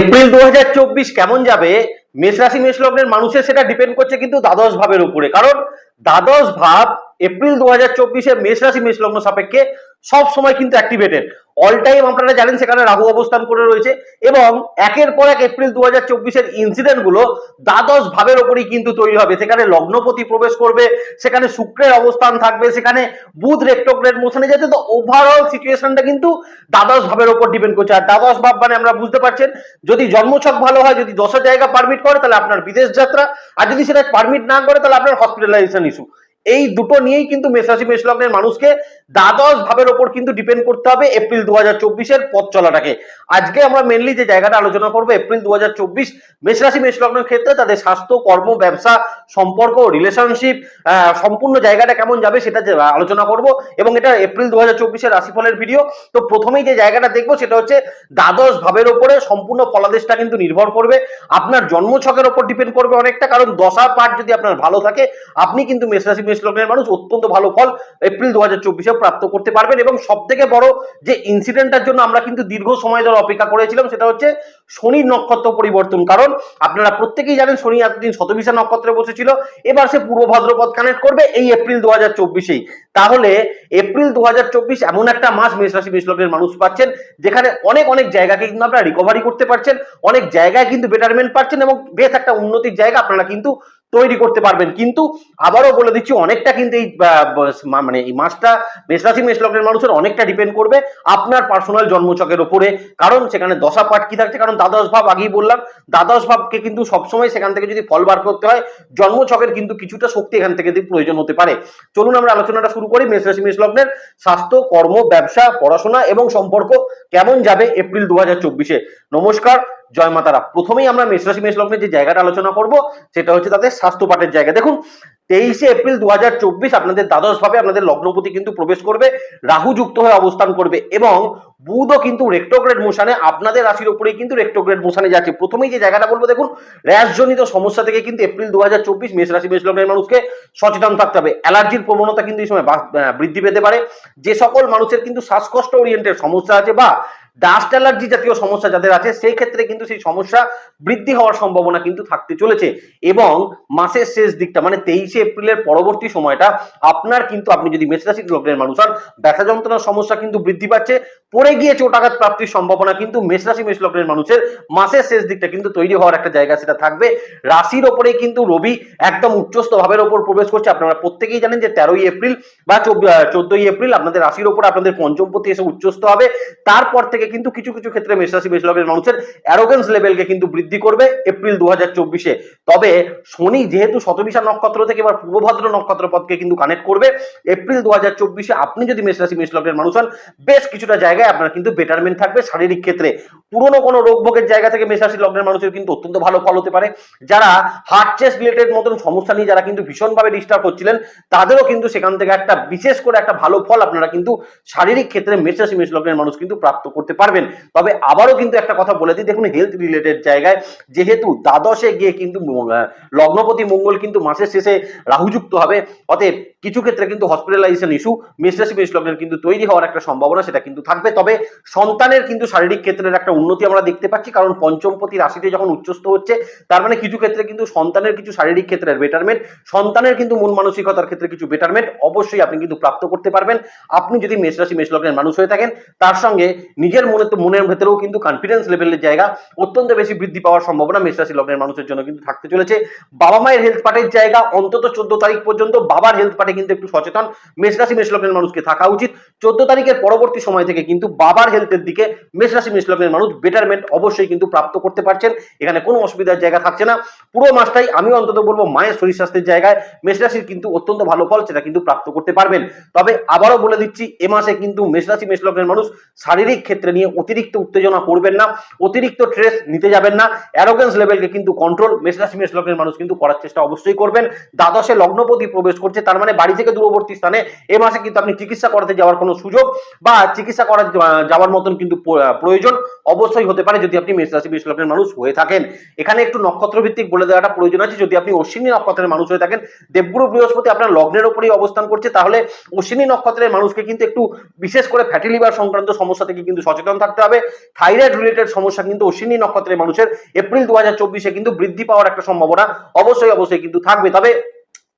April দু হাজার চব্বিশ কেমন যাবে? মেষ রাশি, মেষ লগ্নের মানুষের সেটা ডিপেন্ড করছে কিন্তু দ্বাদশ ভাবের উপরে। কারণ দ্বাদশ ভাব এপ্রিল দু হাজার চব্বিশে মেষ রাশি, মেষ লগ্ন সাপেক্ষে সব সময় কিন্তু অ্যাক্টিভেটেড অল টাইম আপনারা জানেন সেখানে রাহু অবস্থান করে রয়েছে এবং একের পর এক এপ্রিল দু হাজার চব্বিশের ইনসিডেন্টগুলো দ্বাদশ ভাবের ওপরই কিন্তু তৈরি হবে। সেখানে লগ্নপতি প্রবেশ করবে, সেখানে শুক্রের অবস্থান থাকবে, সেখানে বুধ রেক্টোগ্রেড মোশনে যাচ্ছে। তো ওভারঅল সিচুয়েশনটা কিন্তু দ্বাদশ ভাবের ওপর ডিপেন্ড করছে। আর দ্বাদশ ভাব মানে আমরা বুঝতে পারছেন, যদি জন্মছক ভালো হয়, যদি দশের জায়গা পারমিট করে, তাহলে আপনার বিদেশ যাত্রা। আর যদি সেটা পারমিট না করে, তাহলে আপনার হসপিটালাইজেশন ইস্যু এই দুটো নিয়েই কিন্তু মেষরাশি মেষ লগ্নের মানুষকে দ্বাদশ ভাবের ওপর কিন্তু ডিপেন্ড করতে হবে এপ্রিল দু হাজার চব্বিশের পথ চলাটাকে। আজকে আমরা মেনলি যে জায়গাটা আলোচনা করব, এপ্রিল দু হাজার চব্বিশ মেষরাশি মেষ লগ্নের ক্ষেত্রে তাদের স্বাস্থ্য, কর্ম, ব্যবসা, সম্পর্ক রিলেশনশিপ সম্পূর্ণ জায়গাটা কেমন যাবে সেটা আলোচনা করব এবং এটা এপ্রিল দু হাজার চব্বিশের রাশিফলের ভিডিও তো প্রথমেই যে জায়গাটা দেখব সেটা হচ্ছে দ্বাদশ ভাবের ওপরে সম্পূর্ণ ফলাদেশটা কিন্তু নির্ভর করবে। আপনার জন্মছকের ওপর ডিপেন্ড করবে অনেকটা, কারণ দশা পাঠ যদি আপনার ভালো থাকে, আপনি কিন্তু মেষরাশি মেষ লগ্নের মানুষ অত্যন্ত ভালো ফল এপ্রিল দু হাজার চব্বিশে প্রাপ্ত করতে পারবেন এবং সব থেকে বড় যে ইনসিডেন্টটার জন্য আমরা কিন্তু দীর্ঘ সময় ধরে অপেক্ষা করেছিলাম সেটা হচ্ছে শনির নক্ষত্র পরিবর্তন। কারণ আপনারা প্রত্যেকেই জানেন শনি এতদিন শতবিশা নক্ষত্রে বসেছিল, এবার সে পূর্ব ভাদ্রপদ কানেক্ট করবে এই এপ্রিল দু হাজার চব্বিশেই। তাহলে এপ্রিল দু হাজার চব্বিশ এমন একটা মাস মেষ রাশি, মেষ লগ্নের মানুষ পাচ্ছেন, যেখানে অনেক অনেক জায়গাকে কিন্তু আপনারা রিকভারি করতে পারছেন, অনেক জায়গায় কিন্তু বেটারমেন্ট পাচ্ছেন এবং বেশ একটা উন্নতির জায়গা আপনারা কিন্তু তৈরি করতে পারবেন। কিন্তু আবারও বলে দিচ্ছি, অনেকটা কিন্তু এই মানে এই মাসটা মেষরাশি মেষ লগ্নের মানুষের অনেকটা ডিপেন্ড করবে আপনার পার্সোনাল জন্মচকের উপরে। কারণ সেখানে দশা পাঠ কি থাকছে? কারণ দ্বাদশ ভাব আগেই বললাম, দ্বাদশ ভাবকে কিন্তু সবসময় সেখান থেকে যদি ফল বার করতে হয় জন্মছকের কিন্তু কিছুটা শক্তি এখান থেকে প্রয়োজন হতে পারে। চলুন আমরা আলোচনাটা শুরু করি মেষ রাশি মেষ লগ্নের স্বাস্থ্য, কর্ম, ব্যবসা, পড়াশোনা এবং সম্পর্ক কেমন যাবে এপ্রিল দু হাজার চব্বিশে? নমস্কার জয় মাতারা। প্রথমেই আমরা মেষ রাশি মেষ লগ্নের যে জায়গাটা আলোচনা করব, সেটা হচ্ছে তাদের স্বাস্থ্য পাঠের জায়গা। দেখুন, তেইশে এপ্রিল দু হাজার চব্বিশ আপনাদের দ্বাদশ ভাবে আপনাদের লগ্নপতি কিন্তু প্রবেশ করবে, রাহু যুক্ত হয়ে অবস্থান করবে এবং বুধও কিন্তু রেক্টোগ্রেড মোশানে, আপনাদের রাশির উপরেই কিন্তু রেক্টোগ্রেড মোশানে যাচ্ছে। প্রথমেই যে জায়গাটা বলব, দেখুন, র্যাশজনিত সমস্যা থেকে কিন্তু এপ্রিল দু হাজার চব্বিশ মেষ রাশি মেষ লগ্নের মানুষকে সচেতন থাকতে হবে। অ্যালার্জির প্রবণতা কিন্তু এই সময় বৃদ্ধি পেতে পারে। যে সকল মানুষের কিন্তু শ্বাসকষ্ট ওরিয়েন্টেড সমস্যা আছে বা ডাস্ট অ্যালার্জি জাতীয় সমস্যা যাদের আছে, সেই ক্ষেত্রে কিন্তু সেই সমস্যা বৃদ্ধি হওয়ার সম্ভাবনা কিন্তু থাকতে চলেছে। এবং মাসের শেষ দিকটা মানে তেইশে এপ্রিলের পরবর্তী সময়টা, আপনার কিন্তু, আপনি যদি মেষরাশির লগ্নের মানুষ হন, ব্যথা যন্ত্রণার সমস্যা কিন্তু বৃদ্ধি পাচ্ছে। পড়ে গিয়ে চোটাঘাত প্রাপ্তির সম্ভাবনা কিন্তু মেষরাশি মেষ লগ্নের মানুষের মাসের শেষ দিকটা কিন্তু তৈরি হওয়ার একটা জায়গা সেটা থাকবে। রাশির ওপরে কিন্তু রবি একদম উচ্চস্থ ভাবের ওপর প্রবেশ করছে। আপনারা প্রত্যেকেই জানেন যে তেরোই এপ্রিল বা চোদ্দই এপ্রিল আপনাদের রাশির ওপর আপনাদের পঞ্চমপতি এসে উচ্চস্থ হবে। তারপর থেকে কিন্তু কিছু কিছু ক্ষেত্রে মেষরাশি মেষ লগ্নের মানুষের অ্যারোগেন্স লেভেলকে কিন্তু বৃদ্ধি করবে এপ্রিল দু চব্বিশে। তবে শনি যেহেতু শতবিশা নক্ষত্র থেকে এবার পূর্বভদ্র নক্ষত্র পথকে কিন্তু কানেক্ট করবে, এপ্রিল দু চব্বিশে আপনি যদি মেষরাশি মেষ লগ্নের মানুষ হন, বেশ কিছুটা জায়গায় আপনার কিন্তু বেটারমেন্ট থাকবে শারীরিক ক্ষেত্রে। পুরনো কোনো রোগ ভোগের জায়গা থেকে মেষরাশি লগ্নের মানুষের কিন্তু অত্যন্ত ভালো ফল হতে পারে। যারা হার্ট চেস্ট রিলেটেড মতন সমস্যা নিয়ে যারা কিন্তু ভীষণভাবে ডিস্টার্ব হচ্ছিলেন তাদেরও কিন্তু সেখান থেকে একটা বিশেষ করে একটা ভালো ফল আপনারা কিন্তু শারীরিক ক্ষেত্রে মেষরাশি মেষ লগ্নের মানুষ কিন্তু প্রাপ্ত করতে পারবেন। তবে আবারও কিন্তু একটা কথা বলে দিই, দেখুন হেলথ রিলেটেড জায়গায় যেহেতু দ্বাদশে গিয়ে কিন্তু লগ্নপতি মঙ্গল কিন্তু মাসের শেষে রাহুযুক্ত হবে, অতএব কিছু ক্ষেত্রে কিন্তু হসপিটালাইজেশন ইস্যু মেষরাশি মেষ কিন্তু তৈরি হওয়ার একটা সম্ভাবনা সেটা কিন্তু থাকবে। তবে সন্তানের কিন্তু শারীরিক ক্ষেত্রের একটা উন্নতি আমরা দেখতে পাচ্ছি, কারণ পঞ্চমপতি রাশিতে যখন উচ্চস্থ হচ্ছে, তার মানে কিছু ক্ষেত্রে কিন্তু সন্তানের কিছু শারীরিক ক্ষেত্রের বেটারমেন্ট সন্তানের কিন্তু মন মানসিকতার ক্ষেত্রে কিছু বেটারমেন্ট অবশ্যই আপনি কিন্তু প্রাপ্ত করতে পারবেন। আপনি যদি মেষরাশি মেষ লগ্নের মানুষ হয়ে থাকেন, তার সঙ্গে নিজের মনে তো মনের ভেতরেও কিন্তু কনফিডেন্স লেভেলের জায়গা অত্যন্ত বেশি বৃদ্ধি পাওয়ার সম্ভাবনা মেষরাশি লগ্নের মানুষের জন্য কিন্তু থাকতে চলেছে। বাবা মায়ের হেলথ পার্টের জায়গা, অন্তত চোদ্দ তারিখ পর্যন্ত বাবার হেলথ পার্টে কিন্তু একটু সচেতন। মেষরাশি মেষ লগ্নের মানুষকে থাকা উচিত। চোদ্দ তারিখের পরবর্তী সময় থেকে কিন্তু বাবার হেলথের দিকে মেষরাশি মেষ লগ্নের মানুষ বেটারমেন্ট অবশ্যই কিন্তু প্রাপ্ত করতে পারছেন। এখানে কোনো অসুবিধার জায়গা থাকছে না। পুরো মাসটাই আমি অন্তত বলব মায়ের শরীর স্বাস্থ্যের জায়গায় মেষরাশির কিন্তু অত্যন্ত ভালো ফল সেটা কিন্তু প্রাপ্ত করতে পারবেন। তবে আবারও বলে দিচ্ছি, এ মাসে কিন্তু মেষরাশি মেষ লগ্নের মানুষ শারীরিক ক্ষেত্রে নিয়ে অতিরিক্ত উত্তেজনা করবেন না। অতিরিক্ত স্ট্রেস নিতে যাবেন না। অ্যারোগেন্স লেভেলকে কিন্তু কন্ট্রোল মেষরাশি মেষ লগ্নের মানুষ কিন্তু করার চেষ্টা অবশ্যই করবেন। দ্বাদশে লগ্নপতি প্রবেশ করছে, তার মানে বাড়ি থেকে দূরবর্তী স্থানে এ মাসে কিন্তু আপনি চিকিৎসা করাতে যাওয়ার কোনো সুযোগ বা চিকিৎসা করা যাওয়ার মতন কিন্তু প্রয়োজন অবশ্যই হতে পারে যদি আপনি মেষ রাশি, মেষ লগ্নের মানুষ হয়ে থাকেন। এখানে একটু নক্ষত্র ভিত্তিক বলে দেওয়াটা প্রয়োজন আছে। যদি আপনি অশ্বিনী নক্ষত্রের মানুষ হয়ে থাকেন, দেবগুরু বৃহস্পতি আপনার লগ্নের উপরেই অবস্থান করছে, তাহলে অশ্বিনী নক্ষত্রের মানুষকে কিন্তু একটু বিশেষ করে ফ্যাটি লিভার সংক্রান্ত সমস্যা থেকে কিন্তু সচেতন থাকতে হবে। থাইরয়েড রিলেটেড সমস্যা কিন্তু অশ্বিনী নক্ষত্রের মানুষের এপ্রিল দু কিন্তু বৃদ্ধি পাওয়ার একটা সম্ভাবনা অবশ্যই অবশ্যই কিন্তু থাকবে। তবে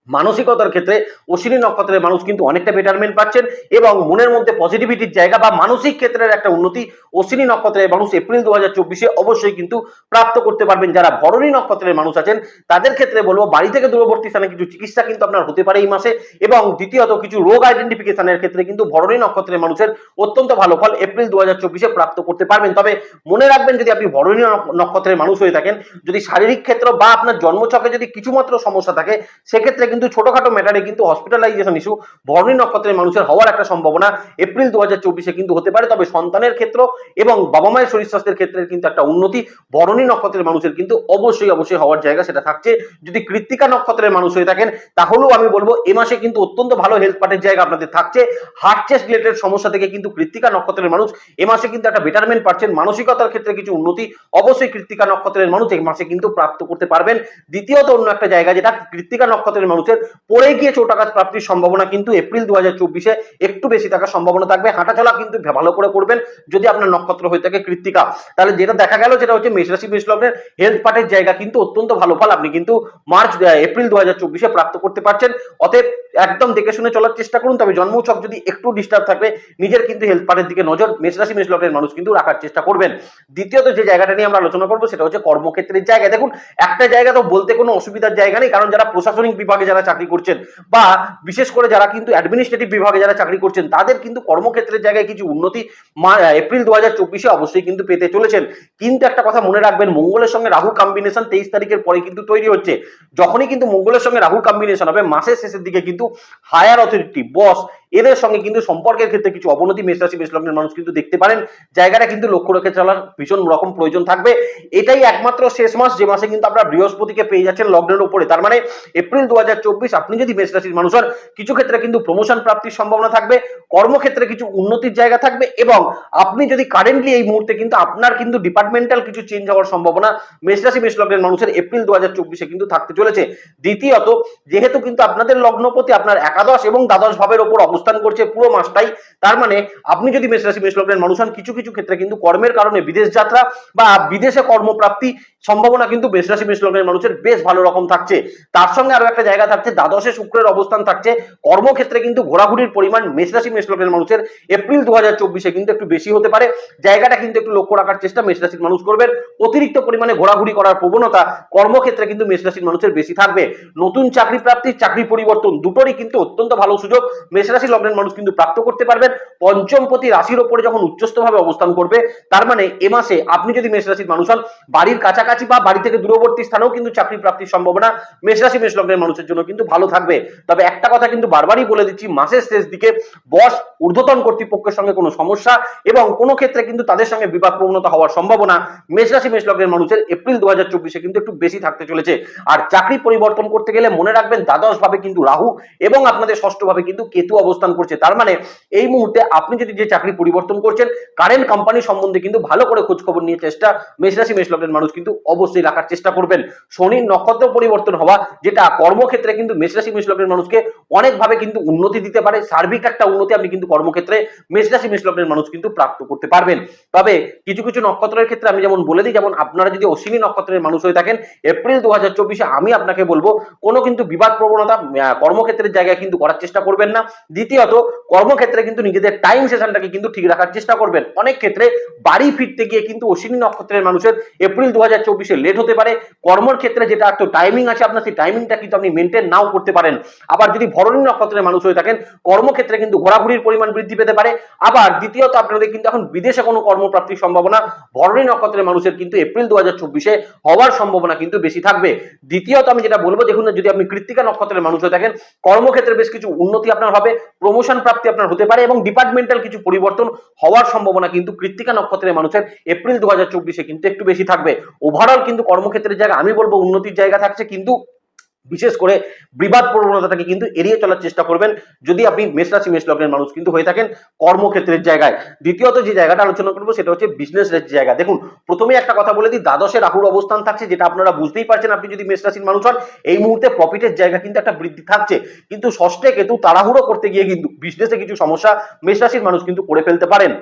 মানসিকতার ক্ষেত্রে অশ্বিনী নক্ষত্রের মানুষ কিন্তু অনেকটা বেটারমেন্ট পাচ্ছেন এবং মনের মধ্যে পজিটিভিটির জায়গা বা মানসিক ক্ষেত্রের একটা উন্নতি অশ্বিনী নক্ষত্রের মানুষ এপ্রিল দু চব্বিশে অবশ্যই কিন্তু প্রাপ্ত করতে পারবেন। যারা ভরণী নক্ষত্রের মানুষ আছেন, তাদের ক্ষেত্রে বলব, বাড়ি থেকে দূরবর্তী স্থানে কিছু চিকিৎসা কিন্তু আপনার হতে পারে এই মাসে এবং দ্বিতীয়ত কিছু রোগ আইডেন্টিফিকেশনের ক্ষেত্রে কিন্তু ভরণী নক্ষত্রের মানুষের অত্যন্ত ভালো ফল এপ্রিল দু চব্বিশে প্রাপ্ত করতে পারবেন। তবে মনে রাখবেন, যদি আপনি ভরণী নক্ষ- নক্ষত্রের মানুষ হয়ে থাকেন, যদি শারীরিক ক্ষেত্র বা আপনার জন্মছকে যদি কিছুমাত্র সমস্যা থাকে, সেক্ষেত্রে কিন্তু ছোটখাটো ম্যাটারে কিন্তু হসপিটালাইজেশন ইস্যু ভরণী নক্ষত্রের মানুষের হওয়ার একটা সম্ভাবনা এপ্রিল দু হাজার চব্বিশে কিন্তু হতে পারে। তবে সন্তানের ক্ষেত্র এবং বাবা মায়ের শরীর স্বাস্থ্যের ক্ষেত্রে কিন্তু একটা উন্নতি ভরণী নক্ষত্রের মানুষের কিন্তু অবশ্যই অবশ্যই হওয়ার জায়গা সেটা থাকছে। যদি কৃত্তিকা নক্ষত্রের মানুষ হয়ে থাকেন, তাহলেও আমি বলব এ মাসে কিন্তু অত্যন্ত ভালো হেলথ পার্টের জায়গা আপনাদের থাকছে। হার্ট চেস্ট রিলেটেড সমস্যা থেকে কিন্তু কৃত্তিকা নক্ষত্রের মানুষ এ মাসে কিন্তু একটা বেটারমেন্ট পাচ্ছেন। মানসিকতার ক্ষেত্রে কিছু উন্নতি অবশ্যই কৃত্তিকা নক্ষত্রের মানুষ এই মাসে কিন্তু প্রাপ্ত করতে পারবেন। দ্বিতীয়ত অন্য একটা জায়গা যেটা, কৃত্তিকা নক্ষত্রের মানুষের পড়ে গিয়ে চোটাঘাত প্রাপ্তির সম্ভাবনা কিন্তু এপ্রিল দু চব্বিশে একটু বেশি থাকার সম্ভাবনা থাকবে। হাঁটাচলা কিন্তু ভালো করে করবেন যদি আপনার নক্ষত্র হয়ে থাকে কৃত্তিকা। তাহলে যেটা দেখা গেল যেটা হচ্ছে মেষরাশি মেষলগ্নের হেলথ পার্টের জায়গা কিন্তু অত্যন্ত ভালো ফল। আপনি কিন্তু মার্চ এপ্রিল দু হাজার চব্বিশে প্রাপ্ত করতে পারছেন। অতএব একদম দেখে শুনে চলার চেষ্টা করুন। তবে জন্মছক যদি একটু ডিস্টার্ব থাকবে নিজের কিন্তু হেলথ পার্টের দিকে নজর মেষরাশি মেষলগ্নের মানুষ কিন্তু রাখার চেষ্টা করবেন। দ্বিতীয়ত যে জায়গাটা নিয়ে আমরা আলোচনা করব সেটা হচ্ছে কর্মক্ষেত্রের জায়গা দেখুন, একটা জায়গা তো বলতে কোনো অসুবিধার জায়গা নেই। কারণ যারা প্রশাসনিক বিভাগে, যারা চাকরি করছেন বা বিশেষ করে যারা কিন্তু অ্যাডমিনিস্ট্রেটিভ বিভাগে যারা চাকরি করছেন, তাদের কিন্তু কর্মক্ষেত্রের জায়গায় কিছু উন্নতি এপ্রিল দু হাজার চব্বিশে অবশ্যই কিন্তু পেতে চলেছেন। কিন্তু একটা কথা মনে রাখবেন, মঙ্গলের সঙ্গে রাহু কম্বিনেশন তেইশ তারিখের পরে কিন্তু তৈরি হচ্ছে। যখনই কিন্তু মঙ্গলের সঙ্গে রাহু কম্বিনেশন হবে, মাসের শেষের দিকে কিন্তু হায়ার অথরিটি বস এদের সঙ্গে কিন্তু সম্পর্কের ক্ষেত্রে কিছু অবনতি, মেষরাশি, মেষলগ্নের মানুষ কিন্তু দেখতে পারেন। জায়গাটা কিন্তু লক্ষ্য রেখে চলার ভীষণ রকম প্রয়োজন থাকবে। এটাই একমাত্র শেষ মাস, যে মাসে কিন্তু আপনারা বৃহস্পতিকে পেয়ে যাচ্ছেন লগ্নের উপরে। তার মানে এপ্রিল দু আপনি যদি মেষরাশির মানুষ হন, কিছু ক্ষেত্রে কিন্তু প্রমোশন প্রাপ্তির সম্ভাবনা থাকবে, কর্মক্ষেত্রে কিছু উন্নতির জায়গা থাকবে এবং আপনি যদি কারেন্টলি এই মুহূর্তে কিন্তু আপনার কিন্তু ডিপার্টমেন্টাল কিছু চেঞ্জ হওয়ার সম্ভাবনা মেষরাশি মেষলগ্নের মানুষের এপ্রিল দু কিন্তু থাকতে চলেছে। দ্বিতীয়ত, যেহেতু কিন্তু আপনাদের লগ্নপতি আপনার একাদশ এবং দ্বাদশ ভাবের ওপর অবস্থান করছে পুরো মাসটাই, তার মানে আপনি যদি মেষরাশি মেষলগ্নের মানুষ হন, কিছু কিছু ক্ষেত্রে কিন্তু কর্মের কারণে বিদেশ যাত্রা বা বিদেশে কর্মপ্রাপ্তি সম্ভাবনা কিন্তু মেষরাশি, মেষলগ্নের মানুষের বেশ ভালো রকম থাকছে। তার সঙ্গে আরও একটা জায়গা থাকছে, দ্বাদশে শুক্রের অবস্থান থাকছে। কর্মক্ষেত্রে কিন্তু ঘোরাঘুরির পরিমাণ মেষরাশি, মেষলগ্নের মানুষের এপ্রিল দু হাজার চব্বিশে কিন্তু একটু বেশি হতে পারে। জায়গাটা কিন্তু একটু লক্ষ্য রাখার চেষ্টা মেষরাশির মানুষ করবেন। অতিরিক্ত পরিমাণে ঘোরাঘুরি করার প্রবণতা কর্মক্ষেত্রে কিন্তু মেষরাশির মানুষের বেশি থাকবে। নতুন চাকরি প্রাপ্তি চাকরি পরিবর্তন দুটোরই কিন্তু অত্যন্ত ভালো সুযোগ। মেষরাশি লগ্নের মানুষ কিন্তু প্রাপ্ত করতে পারবেন। পঞ্চমপতি রাশির ওপরে যখন উচ্চস্থভাবে অবস্থান করবে, তার মানে এ মাসে আপনি যদি মেষরাশির মানুষ হন, বাড়ির কাছাকাছি বা বাড়ি থেকে দূরবর্তী স্থানেও কিন্তু চাকরি প্রাপ্তির সম্ভাবনা মেষরাশি মেষ লগ্নের মানুষের জন্য কিন্তু ভালো থাকবে। তবে একটা কথা কিন্তু বারবারই বলে দিচ্ছি, মাসের শেষ দিকে বস ঊর্ধ্বতন কর্তৃপক্ষের সঙ্গে কোনো সমস্যা এবং কোনো ক্ষেত্রে কিন্তু তাদের সঙ্গে বিবাদ প্রবণতা হওয়ার সম্ভাবনা মেষরাশি মেষ লগ্নের মানুষের এপ্রিল দু হাজার চব্বিশে কিন্তু একটু বেশি থাকতে চলেছে। আর চাকরি পরিবর্তন করতে গেলে মনে রাখবেন দ্বাদশ ভাবে কিন্তু রাহু এবং আপনাদের ষষ্ঠ ভাবে কিন্তু কেতু অবস্থান করছে। তার মানে এই মুহূর্তে আপনি যদি যে চাকরি পরিবর্তন করছেন কারেন্ট কোম্পানি সম্বন্ধে কিন্তু ভালো করে খোঁজ খবর নিয়ে চেষ্টা, মেষরাশি মেষ লগ্নের মানুষ কিন্তু অবশ্যই রাখার চেষ্টা করবেন। শনির নক্ষত্র পরিবর্তন হওয়া, যেটা কর্মক্ষেত্রে কিন্তু মেষরাশি মেষ লগ্নের মানুষকে অনেকভাবে কিন্তু উন্নতি দিতে পারে, সার্বিক একটা উন্নতি আপনি কিন্তু কর্মক্ষেত্রে মেষরাশি মেষ লগ্নের মানুষ কিন্তু প্রাপ্ত করতে পারবেন। তবে কিছু কিছু নক্ষত্রের ক্ষেত্রে আমি যেমন বলে দিই, যেমন আপনারা যদি অশ্বিনী নক্ষত্রের মানুষ হয়ে থাকেন, এপ্রিল দু হাজার চব্বিশে আমি আপনাকে বলব, কোনো কিন্তু বিবাদ প্রবণতা কর্মক্ষেত্রের জায়গায় কিন্তু করার চেষ্টা করবেন না। দ্বিতীয়ত, কর্মক্ষেত্রে কিন্তু নিজেদের টাইম সেশনটাকে কিন্তু ঠিক রাখার চেষ্টা করবেন। অনেক ক্ষেত্রে বাড়ি ফিরতে গিয়ে কিন্তু অশ্বিনী নক্ষত্রের মানুষের এপ্রিল দু হাজার চব্বিশে লেট হতে পারে। কর্মর ক্ষেত্রে যেটা একটু টাইমিং আছে আপনার, সেই টাইমিংটা কিন্তু আপনি মেনটেন নাও করতে পারেন। আবার যদি ভরণী নক্ষত্রের মানুষ হয়ে থাকেন, কর্মক্ষেত্রে কিন্তু ঘোরাঘুরির পরিমাণ বৃদ্ধি পেতে পারে। আবার দ্বিতীয়ত আপনাদের কিন্তু এখন বিদেশে কোনো কর্মপ্রাপ্তির সম্ভাবনা, ভরণী নক্ষত্রের মানুষের কিন্তু এপ্রিল দু হাজার চব্বিশে হওয়ার সম্ভাবনা কিন্তু বেশি থাকবে। দ্বিতীয়ত আমি যেটা বলব, দেখুন যদি আপনি কৃত্তিকা নক্ষত্রের মানুষ হয়ে থাকেন, কর্মক্ষেত্রে বেশ কিছু উন্নতি আপনার হবে প্রমোশন প্রাপ্তি আপনার হতে পারে এবং ডিপার্টমেন্টাল কিছু পরিবর্তন হওয়ার সম্ভাবনা কিন্তু কৃত্তিকা নক্ষত্রের মানুষের এপ্রিল দু হাজার চব্বিশে কিন্তু একটু বেশি থাকবে। ওভারঅল কিন্তু কর্মক্ষেত্রের জায়গা, আমি বলব উন্নতির জায়গা থাকছে, কিন্তু বিশেষ করে বিবাদ প্রবণতাটাকে কিন্তু এড়িয়ে চলার চেষ্টা করবেন যদি আপনি মেষ রাশি, মেষ লগ্নের মানুষ কিন্তু হয়ে থাকেন কর্মক্ষেত্রের জায়গায়। দ্বিতীয়ত যে জায়গাটা আলোচনা করব সেটা হচ্ছে বিজনেস জায়গা। দেখুন, প্রথমে একটা কথা বলে দিই, দ্বাদশে রাহুর অবস্থান থাকছে, যেটা আপনারা বুঝতেই পারছেন আপনি যদি মেষ রাশির মানুষ হন, এই মুহূর্তে প্রফিটের জায়গা কিন্তু একটা বৃদ্ধি থাকছে। কিন্তু ষষ্ঠে কেতু তাড়াহুড়ো করতে গিয়ে কিন্তু বিজনেসে কিছু সমস্যা মেষ রাশির মানুষ কিন্তু করে ফেলতে পারেন।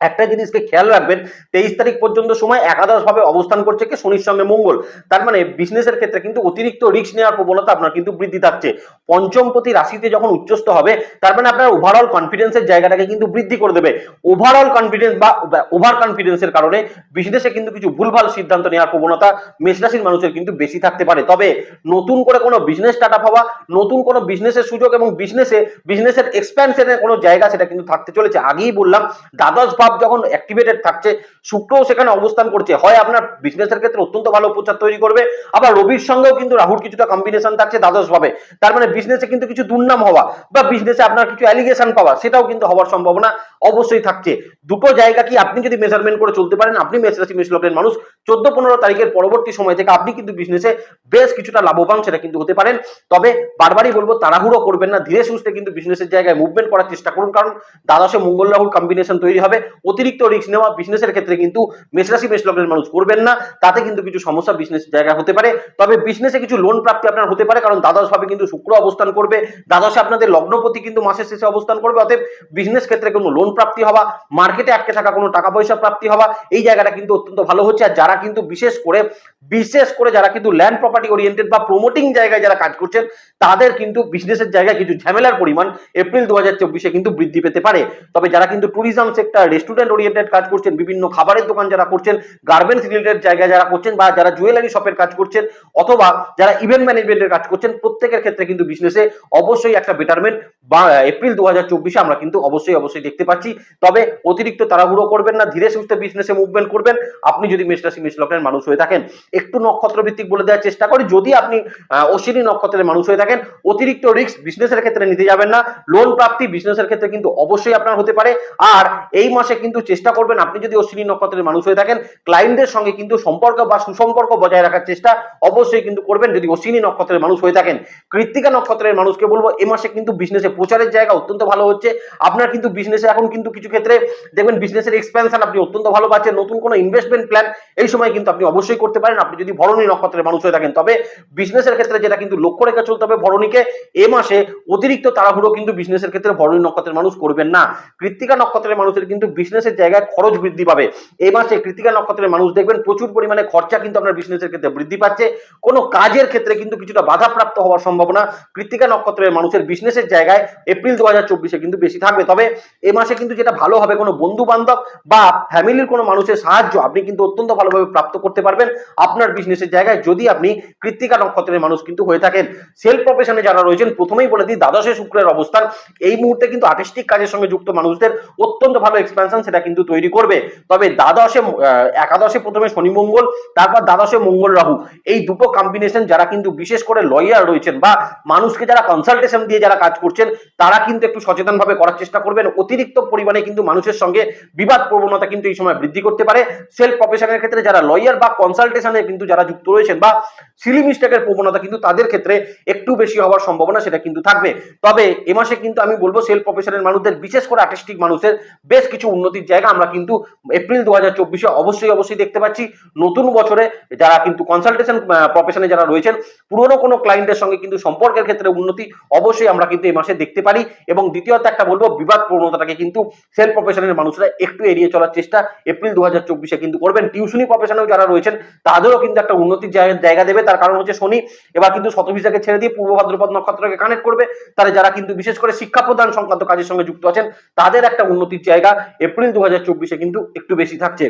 একটা জিনিসকে খেয়াল রাখবেন, তেইশ তারিখ পর্যন্ত সময় একাদশ ভাবে অবস্থান করছে কি? শনির সঙ্গে মঙ্গল। তার মানে বিজনেসের ক্ষেত্রে কিন্তু অতিরিক্ত রিস্ক নেওয়ার প্রবণতা আপনার কিন্তু বৃদ্ধি থাকছে পঞ্চমপতি রাশিতে যখন উচ্চস্থ হবে, তার মানে আপনার ওভারঅল কনফিডেন্সের জায়গাটাকে কিন্তু বৃদ্ধি করে দেবে। ওভারঅল কনফিডেন্স বা ওভার কনফিডেন্সের কারণে বিজনেসে কিন্তু কিছু ভুলভাল সিদ্ধান্ত নেওয়ার প্রবণতা মেষরাশির মানুষের কিন্তু বেশি থাকতে পারে। তবে নতুন করে কোনো বিজনেস স্টার্ট আপ হওয়া, নতুন কোনো বিজনেসের সুযোগ এবং বিজনেসে বিজনেসের এক্সপ্যানশনের কোনো জায়গা সেটা কিন্তু থাকতে চলেছে। আগেই বললাম, দ্বাদশ ভাব যখন অ্যাক্টিভেটেড থাকছে, শুক্রও সেখানে অবস্থান করছে। হয় আপনার বিজনেসের ক্ষেত্রে অত্যন্ত ভালো প্রচার তৈরি করবে, আবার রবির সঙ্গেও কিন্তু রাহুর কিছুটা কম্বিনেশন থাকছে দ্বাদশ ভাবে তার মানে বিজনেসে কিন্তু কিছু দুর্নাম হওয়া বা বিজনেসে আপনার কিছু অ্যালিগেশন পাওয়া, সেটাও কিন্তু হওয়ার সম্ভাবনা অবশ্যই থাকছে। দুটো জায়গা কি আপনি যদি মেজারমেন্ট করে চলতে পারেন, আপনি মেষ রাশি মেষ লগ্নের মানুষ চোদ্দ পনেরো তারিখের পরবর্তী সময় থেকে আপনি কিন্তু বিজনেসে বেশ কিছুটা লাভবান সেটা কিন্তু হতে পারেন। তবে বারবারই বলব, তাড়াহুড়ো করবেন না, ধীরে সুস্থে কিন্তু বিজনেসের জায়গায় মুভমেন্ট করার চেষ্টা করুন, কারণ দ্বাদশে মঙ্গল রাহুর কম্বিনেশন তৈরি হবে। অতিরিক্ত রিস্ক নেওয়া বিজনেসের ক্ষেত্রে কিন্তু মেষরাশি মেষ লগ্নের মানুষ করবেন না। তাতে কিন্তু কিছু সমস্যা বিজনেস জায়গায় হতে পারে। তবে বিজনেসে কিছু লোন প্রাপ্তি আপনার হতে পারে, কারণ দ্বাদশ ভাবে কিন্তু শুক্র অবস্থান করবে। দ্বাদশে আপনাদের লগ্নপতি কিন্তু মাসের শেষে অবস্থান করবে। অতএব বিজনেস ক্ষেত্রে কোনো লোন প্রাপ্তি হওয়া মার্কেটে আটকে থাকা কোনো টাকা পয়সা প্রাপ্তি হওয়া, এই জায়গাটা কিন্তু অত্যন্ত ভালো হচ্ছে। আর যারা কিন্তু বিশেষ করে বিশেষ করে যারা কিন্তু ল্যান্ড প্রপার্টি ওরিয়েন্টেড বা প্রমোটিং জায়গায় যারা কাজ করছেন, তাদের কিন্তু বিজনেসের জায়গায় কিছু ঝামেলার পরিমাণ এপ্রিল দু হাজার চব্বিশে কিন্তু বৃদ্ধি পেতে পারে। তবে যারা কিন্তু ট্যুরিজম সেক্টর রেস্টুরেন্ট ওরিয়েন্টেড কাজ করছেন, বিভিন্ন খাবারের দোকান যারা করছেন গার্মেন্টস রিলেটেড জায়গায় যারা করছেন বা যারা জুয়েলারি শপের কাজ করছেন অথবা যারা ইভেন্ট ম্যানেজমেন্টের কাজ করছেন, প্রত্যেকের ক্ষেত্রে কিন্তু বিজনেসে অবশ্যই একটা বেটারমেন্ট বা এপ্রিল দু হাজার চব্বিশে আমরা কিন্তু অবশ্যই অবশ্যই দেখতে পাচ্ছি। তবে অতিরিক্ত তাড়াহুড়ো করবেন না, ধীরে সুস্থে বিজনেসে মুভমেন্ট করবেন। আপনি যদি মেষ রাশি, মেষ লগ্নের মানুষ হয়ে থাকেন, একটু নক্ষত্র ভিত্তিক বলে দেওয়ার চেষ্টা করি। যদি আপনি অশ্বিনী নক্ষত্রের মানুষ হয়ে থাকেন, অতিরিক্ত রিস্ক বিজনেসের ক্ষেত্রে নিতে যাবেন না। লোন প্রাপ্তি বিজনেসের ক্ষেত্রে কিন্তু অবশ্যই আপনার হতে পারে। আর এই মাসে কিন্তু চেষ্টা করবেন আপনি যদি অশ্বিনী নক্ষত্রের মানুষ হয়ে থাকেন ক্লায়েন্টদের সঙ্গে কিন্তু সম্পর্ক বা সুসম্পর্ক বজায় রাখার চেষ্টা অবশ্যই কিন্তু করবেন। যদি অশ্বিনী নক্ষত্রের মানুষ হয়ে থাকেন, কৃত্তিকা নক্ষত্রের মানুষকে বলব, এ মাসে কিন্তু বিজনেসে প্রচারের জায়গা অত্যন্ত ভালো হচ্ছে। আপনার কিন্তু বিজনেসে এখন কিন্তু কিছু ক্ষেত্রে দেখবেন বিজনেসের এক্সপেনশন আপনি অত্যন্ত ভালো পাচ্ছেন, নতুন কোনো ইনভেস্টমেন্ট প্ল্যান এই সময় কিন্তু আপনি অবশ্যই করতে পারেন। আপনি যদি ভরণী নক্ষত্রের মানুষ হয়ে থাকেন, তবে বিজনেসের ক্ষেত্রে যেটা কিন্তু লক্ষ্য রেখে চলতে হবে ভরণীকে, এ মাসে অতিরিক্ত তাড়াহুড়ো কিন্তু বিজনেসের ক্ষেত্রে ভরণী নক্ষত্রের মানুষ করবেন না। কৃত্তিকা নক্ষত্রের মানুষের কিন্তু বিজনেসের জায়গায় খরচ বৃদ্ধি পাবে। এই মাসে কৃত্তিকা নক্ষত্রের মানুষ দেখবেন, প্রচুর পরিমাণে খরচা কিন্তু আপনার বিজনেসের ক্ষেত্রে বৃদ্ধি পাচ্ছে। কোনো কাজের ক্ষেত্রে কিন্তু কিছুটা বাধাপ্রাপ্ত হওয়ার সম্ভাবনা কৃত্তিকা নক্ষত্রের মানুষের বিজনেসের জায়গায় এপ্রিল দু হাজার চব্বিশে কিন্তু বেশি থাকবে। তবে এ মাসে কিন্তু যেটা ভালো হবে, কোনো বন্ধু বান্ধব বা ফ্যামিলির কোনো মানুষের সাহায্য আপনি কিন্তু অত্যন্ত ভালোভাবে প্রাপ্ত করতে পারবেন আপনার বিজনেসের জায়গায় যদি আপনি কৃত্তিকা নক্ষত্রের মানুষ কিন্তু হয়ে থাকেন। সেলফ প্রফেশনে যারা রয়েছেন, প্রথমেই বলে দিই, দ্বাদশে শুক্রের অবস্থান। এই মুহূর্তে কিন্তু আর্টিস্টিক কাজের সঙ্গে যুক্ত মানুষদের অত্যন্ত ভালো এক্সপেনশন সেটা কিন্তু তৈরি করবে। তবে দ্বাদশে একাদশে প্রথমে শনি মঙ্গল, তারপর দ্বাদশে মঙ্গল রাহু। এই দুটো কম্বিনেশন যারা কিন্তু বিশেষ করে লয়ার রয়েছেন বা মানুষকে যারা কনসালটেশন দিয়ে যারা কাজ করছেন, তারা কিন্তু একটু সচেতন ভাবে করার চেষ্টা করবেন। অতিরিক্ত পরিমাণে কিন্তু মানুষের সঙ্গে বিবাদ প্রবণতা কিন্তু এই সময় বৃদ্ধি করতে পারে। সেলফ প্রফেশনের ক্ষেত্রে যারা লয়ার বা কনসালটেশনে কিন্তু যারা যুক্ত রয়েছেন বা সিলি মিস্টেকের প্রবণতা কিন্তু তাদের ক্ষেত্রে একটু বেশি হওয়ার সম্ভাবনা সেটা কিন্তু থাকবে। তবে এ মাসে কিন্তু আমি বলব সেলফ প্রফেশনের মানুষদের, বিশেষ করে আর্টিস্টিক মানুষের, বেশ কিছু উন্নতির জায়গা আমরা কিন্তু এপ্রিল দু হাজার চব্বিশে অবশ্যই অবশ্যই দেখতে পাচ্ছি। নতুন বছরে যারা কিন্তু কনসালটেশন প্রফেশনে যারা রয়েছেন, পুরনো কোনো ক্লায়েন্টের সঙ্গে কিন্তু সম্পর্কের ক্ষেত্রে উন্নতি অবশ্যই আমরা কিন্তু এই মাসে দেখতে পারি। এবং দ্বিতীয়ত একটা বলব, বিবাদ প্রবণতাটাকে কিন্তু সেলফ প্রফেশনের মানুষরা একটু এড়িয়ে চলার চেষ্টা এপ্রিল দু হাজার চব্বিশে কিন্তু করবেন। টিউশনি প্রফেশনেও যারা রয়েছেন, তাদেরও কিন্তু একটা উন্নতির জায়গা- দেবে। তার কারণ হচ্ছে শনি, এবার কিন্তু শতভিসাকে ছেড়ে দিয়ে পূর্ব ভাদ্রপদ নক্ষত্রকে কানেক্ট করবে। তাহলে যারা কিন্তু বিশেষ করে শিক্ষা প্রদান সংক্রান্ত কাজের সঙ্গে যুক্ত আছেন, তাদের একটা উন্নতির জায়গা এপ্রিল দু হাজার চব্বিশে কিন্তু একটু বেশি থাকছে।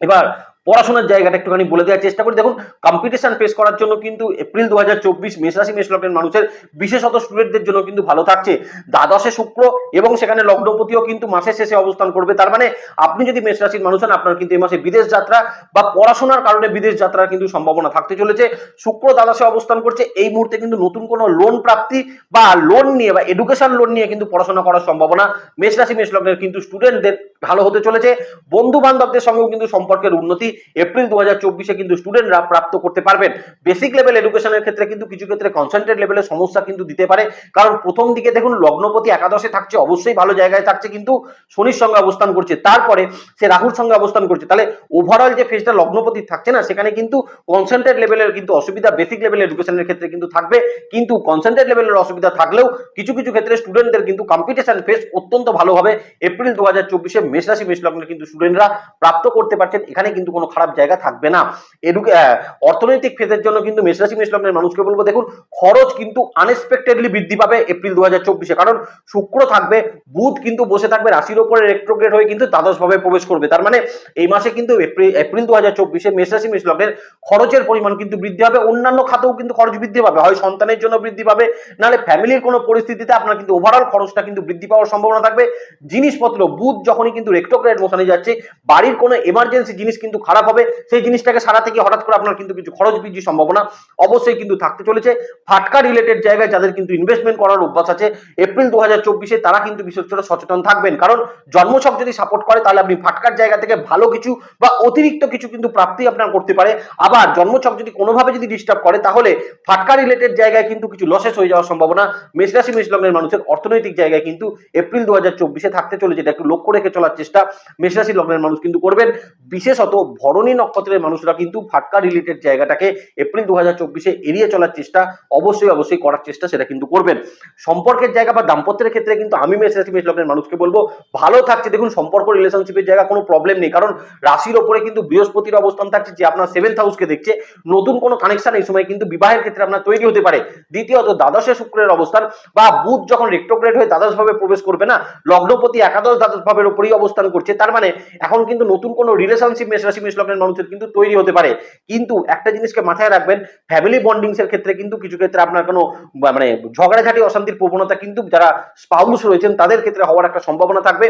এবার পড়াশোনার জায়গাটা একটুখানি বলে দেওয়ার চেষ্টা করি। দেখুন কম্পিটিশন ফেস করার জন্য কিন্তু এপ্রিল দু হাজার চব্বিশ মেষরাশি মেষ লগ্নের মানুষের বিশেষত স্টুডেন্টদের জন্য কিন্তু ভালো থাকছে। দ্বাদশে শুক্র এবং সেখানে লগ্নপতিও কিন্তু মাসের শেষে অবস্থান করবে। তার মানে আপনি যদি মেষ রাশির মানুষ হন, আপনার কিন্তু এই মাসে বিদেশ যাত্রা বা পড়াশোনার কারণে বিদেশ যাত্রার কিন্তু সম্ভাবনা থাকতে চলেছে। শুক্র দ্বাদশে অবস্থান করছে। এই মুহূর্তে কিন্তু নতুন কোনো লোন প্রাপ্তি বা লোন নিয়ে বা এডুকেশন লোন নিয়ে কিন্তু পড়াশোনা করার সম্ভাবনা মেষ রাশি মেষ লগ্নের কিন্তু স্টুডেন্টদের ভালো হতে চলেছে। বন্ধু বান্ধবদের সঙ্গেও কিন্তু সম্পর্কের উন্নতি এপ্রিল দু হাজার কিন্তু স্টুডেন্টরা প্রাপ্ত করতে পারবেন। বেসিক লেভেল এডুকেশনের ক্ষেত্রে কিন্তু কিছু ক্ষেত্রে কনসেন্ট্রেট লেভেলের সমস্যা কিন্তু দিতে পারে। কারণ প্রথম দিকে দেখুন, লগ্নপতি একাদশে থাকছে, অবশ্যই ভালো জায়গায় থাকছে, কিন্তু শনির সঙ্গে অবস্থান করছে। তারপরে সে রাহুর সঙ্গে অবস্থান করছে। তাহলে ওভারঅল যে ফেজটা লগ্নপতি থাকছে না, সেখানে কিন্তু কনসেন্ট্রেট লেভেলের কিন্তু অসুবিধা বেসিক লেভেল এডুকেশনের ক্ষেত্রে কিন্তু থাকবে। কিন্তু কনসেন্ট্রেট লেভেলের অসুবিধা থাকলেও কিছু কিছু ক্ষেত্রে স্টুডেন্টদের কিন্তু কম্পিটিশন ফেস অত্যন্ত ভালোভাবে এপ্রিল দু হাজার চব্বিশে মেষ রাশি মেষ লগ্নের কিন্তু স্টুডেন্টরা প্রাপ্ত করতে পারছেন। এখানে কিন্তু কোনো খারাপ জায়গা থাকবে না। এডুকে অর্থনৈতিক ফেজের জন্য কিন্তু মেষ রাশি মেষ লগ্নের মানুষকে বলব, দেখুন, খরচ কিন্তু আনএক্সপেক্টেডলি বৃদ্ধি পাবে এপ্রিল দু হাজার কারণ শুক্র থাকবে, বুধ কিন্তু বসে থাকবে, রাশির ওপরে রেট্রোগ্রেড হয়ে কিন্তু দ্বাদশ ভাবে প্রবেশ করবে। তার মানে এই মাসে কিন্তু এপ্রিল দু হাজার চব্বিশে মেষ রাশি মেষ লগ্নের খরচের পরিমাণ কিন্তু বৃদ্ধি হবে অন্যান্য খাতেও কিন্তু খরচ বৃদ্ধি পাবে। হয় সন্তানের জন্য বৃদ্ধি পাবে, নাহলে ফ্যামিলির কোনো পরিস্থিতিতে আপনার কিন্তু ওভারঅল খরচটা কিন্তু বৃদ্ধি পাওয়ার সম্ভাবনা থাকবে। জিনিসপত্র, বুধ যখনই কিন্তু রেক্টোগ্রেড মোশনে যাচ্ছে, বাড়ির কোনো এমার্জেন্সি জিনিস কিন্তু খারাপ হবে, সেই জিনিসটাকে সারা থেকে হঠাৎ করে আপনার কিন্তু কিছু খরচ বৃদ্ধির সম্ভাবনা অবশ্যই কিন্তু থাকতে চলেছে। ফাটকা রিলেটেড জায়গায় যাদের কিন্তু ইনভেস্টমেন্ট করার অভ্যাস আছে এপ্রিল দু হাজার তারা কিন্তু বিশেষ সচেতন থাকবেন। কারণ জন্মছক যদি সাপোর্ট করে, তাহলে আপনি ফাটকার জায়গা থেকে ভালো কিছু বা অতিরিক্ত কিছু কিন্তু প্রাপ্তি আপনার করতে পারে। আবার জন্মছক যদি কোনোভাবে যদি ডিস্টার্ব করে, তাহলে ফাটকা রিলেটেড জায়গায় কিন্তু কিছু লসেস হয়ে যাওয়ার সম্ভাবনা। মেষ রাশি, মেষ লগ্নের মানুষের অর্থনৈতিক জায়গায় কিন্তু এপ্রিল দু হাজার থাকতে চলেছে। এটা একটু লক্ষ্য রেখে চলার চেষ্টা মেষরাশি লগ্নের মানুষ কিন্তু করবেন। বিশেষত ভরণী নক্ষত্রের মানুষরা কিন্তু ফাটকা রিলেটেড জায়গাটাকে এপ্রিল দু হাজার এড়িয়ে চলার চেষ্টা অবশ্যই অবশ্যই করার চেষ্টা সেটা কিন্তু করবেন। সম্পর্কের জায়গা বা দাম্পত্যের ক্ষেত্রে কিন্তু আমি রাশি মেষ লগ্নের মানুষকে বলব, ভালো থাকছে। দেখুন, সম্পর্ক রিলেশনশিপের জায়গা কোনো প্রবলেম নেই। কারণ রাশির ওপরে কিন্তু বৃহস্পতির অবস্থান থাকছে, যে আপনার সেভেন্থ হাউসকে দেখছে। নতুন কোনো কানেকশন এই সময় কিন্তু বিবাহের ক্ষেত্রে আপনার তৈরি হতে পারে। দ্বিতীয়ত, দ্বাদশে শুক্রের অবস্থান বা বুধ যখন রেক্টোগ্রেড হয়ে দ্বাদশ ভাবে প্রবেশ করবে না, লগ্নপতি একাদশ দ্বাদশ ভাবের উপরেই অবস্থান করছে। তার মানে এখন কিন্তু নতুন কোনো রিলেশনশিপ মেষ রাশি মেষ লগ্নের মানুষের কিন্তু তৈরি হতে পারে। কিন্তু একটা জিনিসকে মাথায় রাখবেন ফ্যামিলি বন্ডিংস এর ক্ষেত্রে কিন্তু কিছু ক্ষেত্রে আপনার কোনো মানে ঝগড়াঝাটি, অশান্তির প্রবণতা কিন্তু যারা স্পাউস রয়েছেন, তাদের ক্ষেত্রে হওয়ার একটা সম্ভাবনা থাকবে।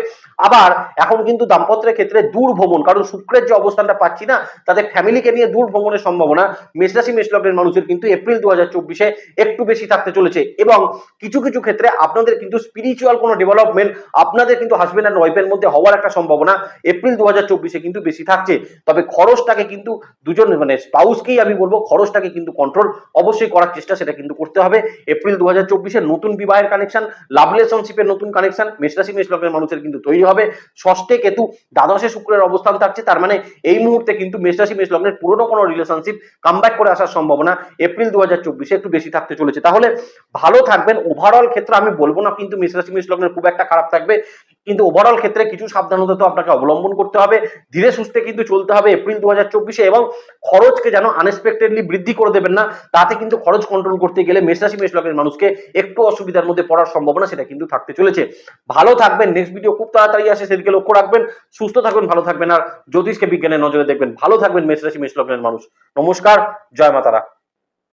আবার এখন কিন্তু দাম্পত্যের ক্ষেত্রে দূর ভ্রমণ কারণ শুক্রের যে অবস্থানটা পাচ্ছি না তাদের ফ্যামিলিকে নিয়ে দূর ভ্রমণের সম্ভাবনা মেষরাশি মেষ লগ্নের মানুষের কিন্তু এপ্রিল দু হাজার চব্বিশে একটু বেশি থাকতে চলেছে। এবং কিছু কিছু ক্ষেত্রে আপনাদের কিন্তু স্পিরিচুয়াল কোনো ডেভেলপমেন্ট আপনাদের কিন্তু হাজবেন্ড অ্যান্ড ওয়াইফের মধ্যে হওয়ার একটা সম্ভাবনা এপ্রিল দু হাজার চব্বিশে কিন্তু বেশি থাকছে। তবে খরচটাকে কিন্তু দুজন মানে স্পাউসকেই আমি বলব, খরচটাকে কিন্তু কন্ট্রোল অবশ্যই করার চেষ্টা সেটা কিন্তু করতে হবে। এপ্রিল দু হাজার নতুন বিবাহের কানেকশন লাভ রিলেশনশিপের নতুন কানেকশন মেষরাশি মেষ লগ্নের মানুষের কিন্তু তৈরি হবে। ষষ্ঠে কেতু, দ্বাদশে শুক্রের অবস্থান থাকছে, তার মানে এই মুহূর্তে কিন্তু মেষরাশি মেষ লগ্নের পুরনো কোনো রিলেশনশিপ কামব্যাক করে আসার সম্ভাবনা এপ্রিল দু হাজার একটু বেশি থাকতে চলেছে। তাহলে ভালো থাকবেন। ওভারঅল ক্ষেত্রে আমি বলব না কিন্তু মেষরাশি মেষ লগ্নের খুব একটা খারাপ থাকবে। কিন্তু ওভারঅল ক্ষেত্রে কিছু সাবধানতা তো আপনাকে অবলম্বন করতে হবে। ধীরে সুস্থে কিন্তু চলতে হবে এপ্রিল দু হাজার চব্বিশে এবং খরচকে যেন আনএক্সপেক্টেডলি বৃদ্ধি করে দেবেন না, তাতে কিন্তু খরচ কন্ট্রোল করতে গেলে মেষরাশি মেষ লগ্নের মানুষকে একটু অসুবিধার মধ্যে পড়ার সম্ভাবনা সেটা কিন্তু থাকতে চলেছে। ভালো থাকবেন নেক্সট ভিডিও খুব তাড়াতাড়ি আসে সেদিকে লক্ষ্য রাখবেন, সুস্থ থাকবেন, ভালো থাকবেন, আর জ্যোতিষকে, বিজ্ঞানের নজরে দেখবেন। ভালো থাকবেন, মেষরাশি মেষ লগ্নের মানুষ। নমস্কার, জয় মাতারা।